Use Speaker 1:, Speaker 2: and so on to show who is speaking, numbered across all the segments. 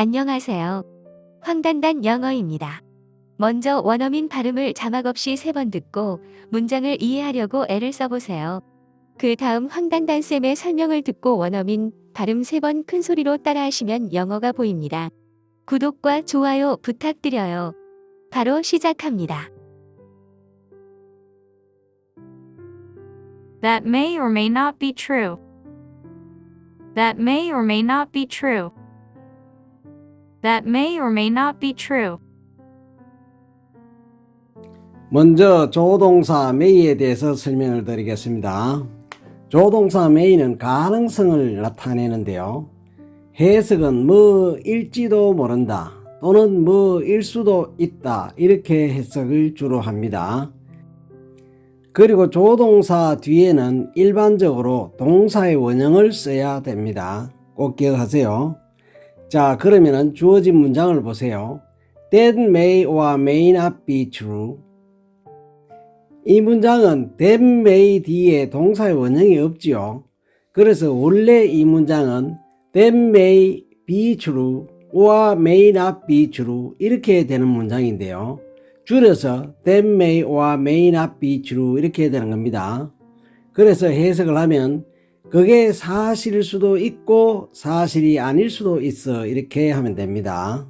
Speaker 1: 안녕하세요. 황단단 영어입니다. 먼저 원어민 발음을 자막 없이 세 번 듣고 문장을 이해하려고 애를 써보세요. 그 다음 황단단 쌤의 설명을 듣고 원어민 발음 세 번 큰 소리로 따라하시면 영어가 보입니다. 구독과 좋아요 부탁드려요. 바로 시작합니다.
Speaker 2: That may or may not be true. That may or may not be true. That may or may not be true.
Speaker 3: 먼저 조동사 may에 대해서 설명을 드리겠습니다. 조동사 may는 가능성을 나타내는데요. 해석은 뭐일지도 모른다 또는 뭐일 수도 있다 이렇게 해석을 주로 합니다. 그리고 조동사 뒤에는 일반적으로 동사의 원형을 써야 됩니다. 꼭 기억하세요. 자, 그러면은 주어진 문장을 보세요. That may or may not be true. 이 문장은 that may 뒤에 동사의 원형이 없지요. 그래서 원래 이 문장은 that may be true or may not be true 이렇게 되는 문장인데요. 줄여서 that may or may not be true 이렇게 되는 겁니다. 그래서 해석을 하면 그게 사실일 수도 있고 사실이 아닐 수도 있어 이렇게 하면 됩니다.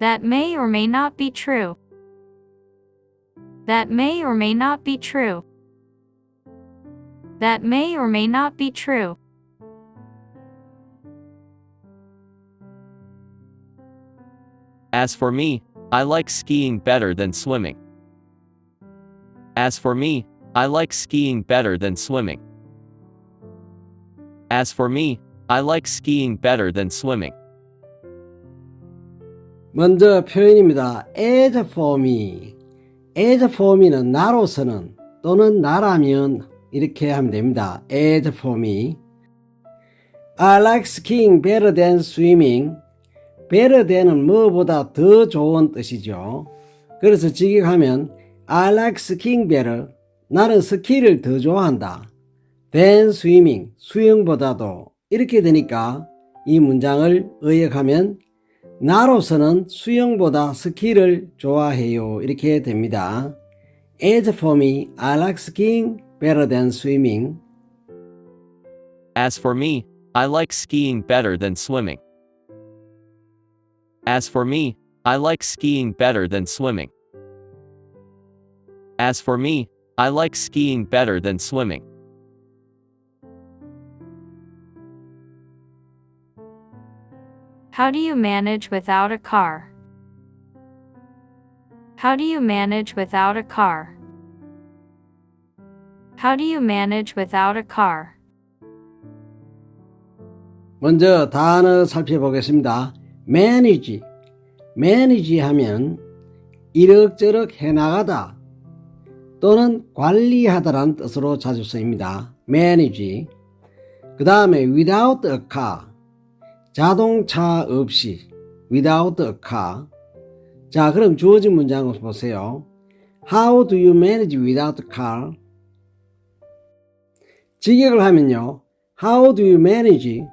Speaker 2: That may or may not be true. That may or may not be true. That may or may not be true.
Speaker 4: As for me, I like skiing better than swimming. As for me, I like skiing better than swimming. As for me, I like skiing better than swimming.
Speaker 3: 먼저 표현입니다. as for me. as for me는 나로서는 또는 나라면 이렇게 하면 됩니다. as for me. I like skiing better than swimming. better than은 뭐보다 더 좋은 뜻이죠. 그래서 직역하면 I like skiing better. 나는 스키를 더 좋아한다. Than swimming. 수영보다도 이렇게 되니까 이 문장을 의역하면 나로서는 수영보다 스키를 좋아해요. 이렇게 됩니다. As for me, I like skiing better than swimming.
Speaker 4: As for me, I like skiing better than swimming. As for me, I like skiing better than swimming. As for me, I like skiing better than swimming.
Speaker 2: How do you manage without a car? How do you manage without a car? How do you manage without a car?
Speaker 3: 먼저 단어 살펴보겠습니다. manage. manage 하면 이럭저럭 해나가다 또는 관리하다라는 뜻으로 자주 쓰입니다. manage. 그 다음에 without a car. 자동차 없이 without a car. 자, 그럼 주어진 문장을 보세요. How do you manage without a car? 직역을 하면요. How do you manage?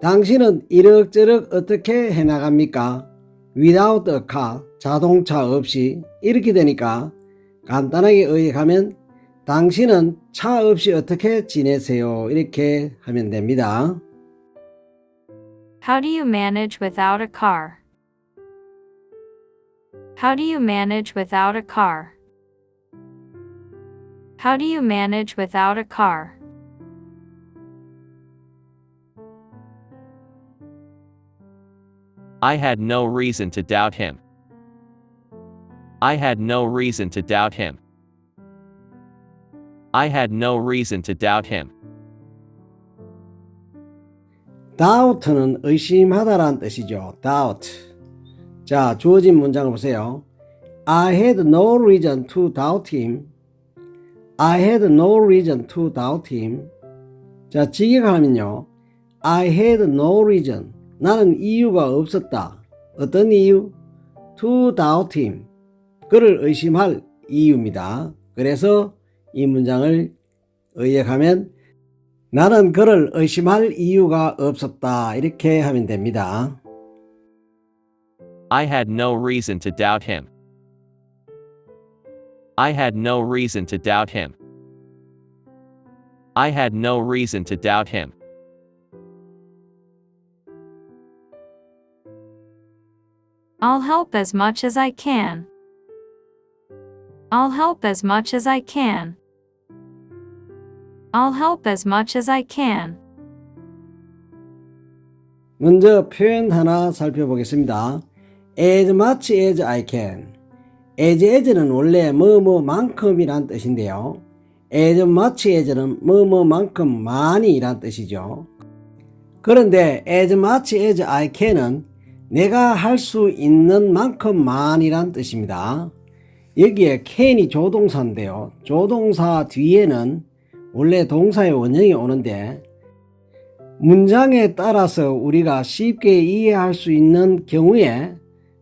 Speaker 3: 당신은 이럭저럭 어떻게 해나갑니까? Without a car, 자동차 없이 이렇게 되니까 간단하게 의역하면 당신은 차 없이 어떻게 지내세요? 이렇게 하면 됩니다.
Speaker 2: How do you manage without a car? How do you manage without a car? How do you manage without a car?
Speaker 4: I had no reason to doubt him. I had no reason to doubt him. I had no reason to doubt him.
Speaker 3: Doubt는 의심하다라는 뜻이죠. doubt. 자, 주어진 문장을 보세요. I had no reason to doubt him. I had no reason to doubt him. 자, 직역하면요. I had no reason. 나는 이유가 없었다. 어떤 이유? To doubt him. 그를 의심할 이유입니다. 그래서 이 문장을 의역하면 나는 그를 의심할 이유가 없었다. 이렇게 하면 됩니다.
Speaker 4: I had no reason to doubt him. I had no reason to doubt him. I had no reason to doubt him.
Speaker 2: I'll help as much as I can. I'll help as much as I can. I'll help as much as I can.
Speaker 3: 먼저 표현 하나 살펴보겠습니다. as much as I can. as as는 원래 뭐뭐만큼이란 뜻인데요. as much as는 뭐뭐만큼 많이란 뜻이죠. 그런데 as much as I can은 내가 할 수 있는 만큼 만이란 뜻입니다. 여기에 can이 조동사인데요. 조동사 뒤에는 원래 동사의 원형이 오는데 문장에 따라서 우리가 쉽게 이해할 수 있는 경우에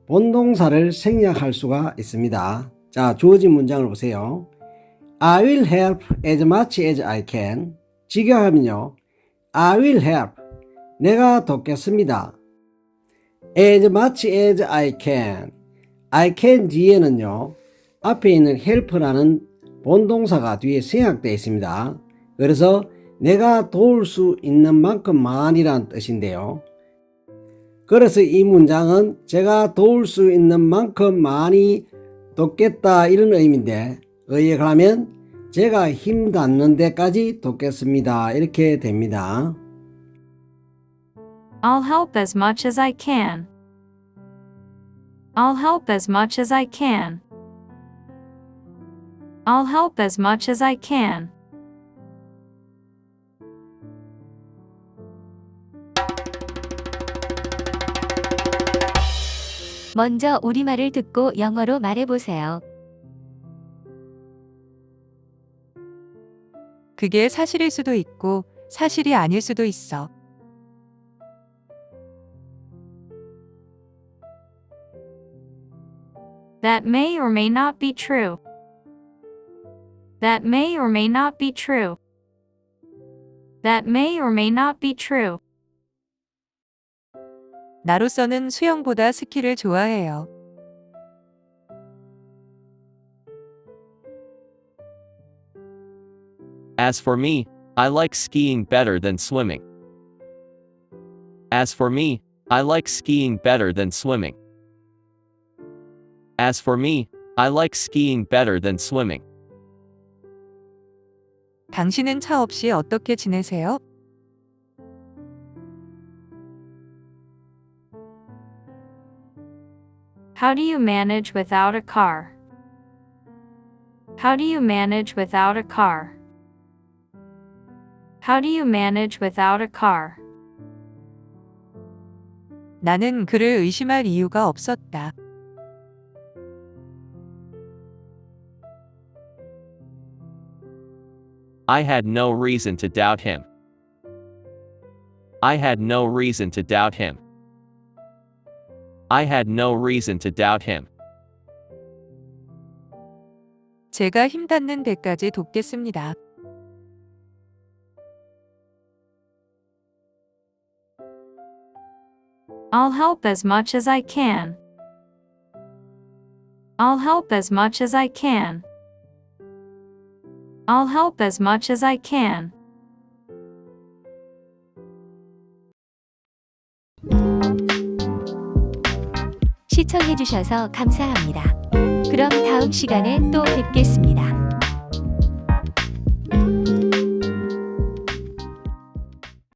Speaker 3: 본동사를 생략할 수가 있습니다. 자, 주어진 문장을 보세요. I will help as much as I can. 직역하면요. I will help. 내가 돕겠습니다. as much as I can. I can 뒤에는요. 앞에 있는 help라는 본동사가 뒤에 생략되어 있습니다. 그래서 내가 도울 수 있는 만큼만이란 뜻인데요. 그래서 이 문장은 제가 도울 수 있는 만큼 많이 돕겠다 이런 의미인데 의에 가면 제가 힘 닿는 데까지 돕겠습니다 이렇게 됩니다.
Speaker 2: I'll help as much as I can. I'll help as much as I can. I'll help as much as I can.
Speaker 1: 먼저 우리말을 듣고 영어로 말해보세요.
Speaker 5: 그게 사실일 수도 있고 사실이 아닐 수도 있어.
Speaker 2: That may or may not be true. That may or may not be true. That may or may not be true.
Speaker 5: 나로서는 수영보다 스키를 좋아해요.
Speaker 4: As for me, I like skiing better than swimming. As for me, I like skiing better than swimming. As for me, I like skiing better than swimming.
Speaker 5: 당신은 차 없이 어떻게 지내세요?
Speaker 2: How do you manage without a car? How do you manage without a car? How do you manage without a car?
Speaker 5: 나는 그를 의심할 이유가 없었다.
Speaker 4: I had no reason to doubt him. I had no reason to doubt him. I had no reason to doubt him.
Speaker 5: 제가 힘 닿는 데까지 돕겠습니다.
Speaker 2: I'll help as much as I can. I'll help as much as I can. I'll help as much as I can.
Speaker 1: 시청해주셔서 감사합니다. 그럼 다음 시간에 또 뵙겠습니다.